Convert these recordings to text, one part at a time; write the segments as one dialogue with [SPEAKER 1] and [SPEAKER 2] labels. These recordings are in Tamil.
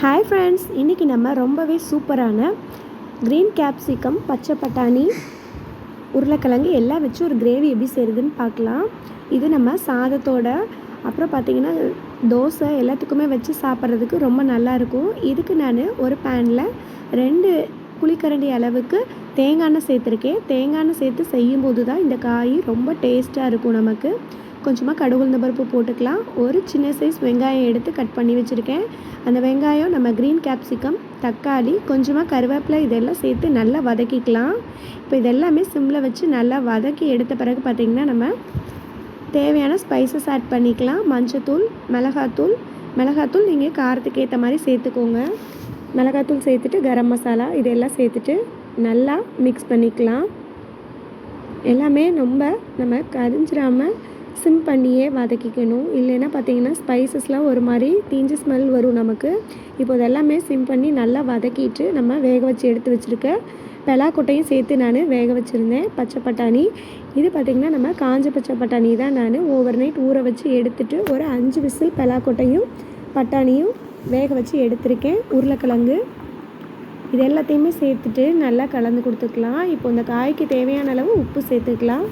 [SPEAKER 1] ஹாய் ஃப்ரெண்ட்ஸ் இன்றைக்கி நம்ம ரொம்பவே சூப்பரான க்ரீன் கேப்சிகம் பச்சை பட்டாணி உருளைக்கிழங்கு எல்லாம் வச்சு ஒரு கிரேவி எப்படி செய்கிறதுன்னு பார்க்கலாம். இது நம்ம சாதத்தோட அப்புறம் பார்த்திங்கன்னா தோசை எல்லாத்துக்குமே வச்சு சாப்பிட்றதுக்கு ரொம்ப நல்லாயிருக்கும் இதுக்கு நான் ஒரு பேனில் ரெண்டு குழிக்கரண்டி அளவுக்கு தேங்காய் சேர்த்துருக்கேன். தேங்காய் எண்ணெய் சேர்த்து செய்யும்போது தான் இந்த காய் ரொம்ப டேஸ்ட்டாக இருக்கும் நமக்கு. கொஞ்சமாக கடுகுந்த பருப்பு போட்டுக்கலாம். ஒரு சின்ன சைஸ் வெங்காயம் எடுத்து கட் பண்ணி வச்சுருக்கேன். அந்த வெங்காயம் நம்ம க்ரீன் கேப்சிகம் தக்காளி கொஞ்சமாக கருவேப்பிலை இதெல்லாம் சேர்த்து நல்லா வதக்கிக்கலாம். இப்போ இதெல்லாமே சிம்மில் வச்சு நல்லா வதக்கி எடுத்த பிறகு பார்த்திங்கன்னா நம்ம தேவையான ஸ்பைசஸ் ஆட் பண்ணிக்கலாம். மஞ்சத்தூள் மிளகாத்தூள். மிளகாத்தூள் நீங்கள் காரத்துக்கு ஏற்ற மாதிரி சேர்த்துக்கோங்க. மிளகாத்தூள் சேர்த்துட்டு கரம் மசாலா இதெல்லாம் சேர்த்துட்டு நல்லா மிக்ஸ் பண்ணிக்கலாம். எல்லாமே ரொம்ப நம்ம கரிஞ்சிடாமல் சிம் பண்ணியே வதக்கிக்கணும். இல்லைன்னா பார்த்தீங்கன்னா ஸ்பைசஸ்லாம் ஒரு மாதிரி தீஞ்சு ஸ்மெல் வரும் நமக்கு. இப்போ இதெல்லாமே சிம் பண்ணி நல்லா வதக்கிட்டு நம்ம வேக வச்சு எடுத்து வச்சுருக்க பெலாக்கொட்டையும் சேர்த்து நான் வேக வச்சுருந்தேன். பச்சை பட்டாணி. இது பார்த்திங்கன்னா நம்ம காஞ்ச பச்சை பட்டாணி தான் நான் ஓவர் நைட் ஊற வச்சு எடுத்துட்டு ஒரு அஞ்சு விசில் பெலாக்கொட்டையும் பட்டாணியும் வேக வச்சு எடுத்திருக்கேன். உருளைக்கிழங்கு. இது எல்லாத்தையுமே சேர்த்துட்டு நல்லா கலந்து கொடுத்துக்கலாம். இப்போ இந்த காய்க்கு தேவையான அளவு உப்பு சேர்த்துக்கலாம்.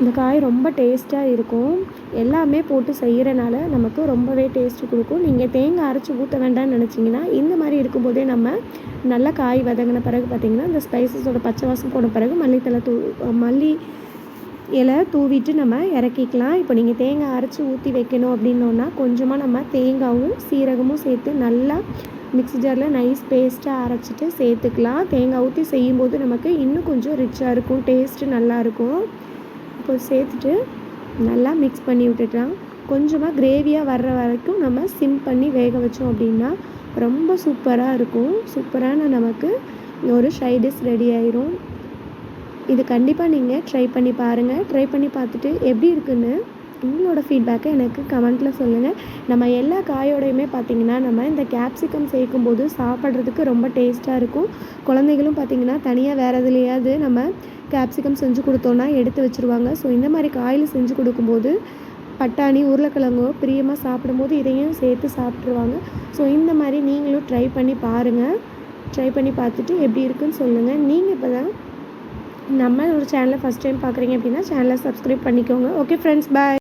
[SPEAKER 1] இந்த காய் ரொம்ப டேஸ்ட்டாக இருக்கும். எல்லாமே போட்டு செய்கிறனால நமக்கு ரொம்பவே டேஸ்ட்டு கொடுக்கும். நீங்கள் தேங்காய் அரைச்சி ஊற்ற வேண்டாம்னு நினச்சிங்கன்னா இந்த மாதிரி இருக்கும்போதே நம்ம நல்லா காய் வதங்கின பிறகு பார்த்திங்கன்னா இந்த ஸ்பைசஸோட பச்சை வாசம் போன பிறகு மல்லித்தலை தூ மல்லி இலை தூவிட்டு நம்ம இறக்கிக்கலாம். இப்போ நீங்கள் தேங்காய் அரைச்சி ஊற்றி வைக்கணும் அப்படின்னோன்னா கொஞ்சமாக நம்ம தேங்காயும் சீரகமும் சேர்த்து நல்லா மிக்ஸி ஜாரில் நைஸ் பேஸ்ட்டாக அரைச்சிட்டு சேர்த்துக்கலாம். தேங்காய் ஊற்றி செய்யும்போது நமக்கு இன்னும் கொஞ்சம் ரிச்சாக இருக்கும். டேஸ்ட்டு நல்லாயிருக்கும் சேர்த்துட்டு நல்லா மிக்ஸ் பண்ணி விட்டுட்டான். கொஞ்சமாக கிரேவியாக வர்ற வரைக்கும் நம்ம சிம் பண்ணி வேக வச்சோம் அப்படின்னா ரொம்ப சூப்பராக இருக்கும். சூப்பரான நமக்கு ஒரு ஷைடிஸ் ரெடி ஆயிரும். இது கண்டிப்பாக நீங்கள் ட்ரை பண்ணி பாருங்கள் ட்ரை பண்ணி பார்த்துட்டு எப்படி இருக்குன்னு உங்களோட ஃபீட்பேக்கை எனக்கு கமெண்ட்டில் சொல்லுங்கள் நம்ம எல்லா காயோடையுமே பார்த்திங்கன்னா நம்ம இந்த கேப்சிகம் சேர்க்கும்போது சாப்பிட்றதுக்கு ரொம்ப டேஸ்ட்டாக இருக்கும். குழந்தைகளும் பார்த்திங்கன்னா தனியாக வேறு எதுலையாவது நம்ம கேப்சிகம் செஞ்சு கொடுத்தோன்னா எடுத்து வச்சுருவாங்க. ஸோ இந்த மாதிரி காயில் செஞ்சு கொடுக்கும்போது பட்டாணி உருளைக்கிழங்கோ பிரியமாக சாப்பிடும்போது இதையும் சேர்த்து சாப்பிட்ருவாங்க ஸோ இந்த மாதிரி நீங்களும் ட்ரை பண்ணி பாருங்கள் ட்ரை பண்ணி பார்த்துட்டு எப்படி இருக்குன்னு சொல்லுங்கள் நீங்கள் இப்போ தான் நம்ம ஒரு சேனலை ஃபஸ்ட் டைம் பார்க்குறீங்க அப்படின்னா சேனலை சப்ஸ்கிரைப் பண்ணிக்கோங்க. Okay friends bye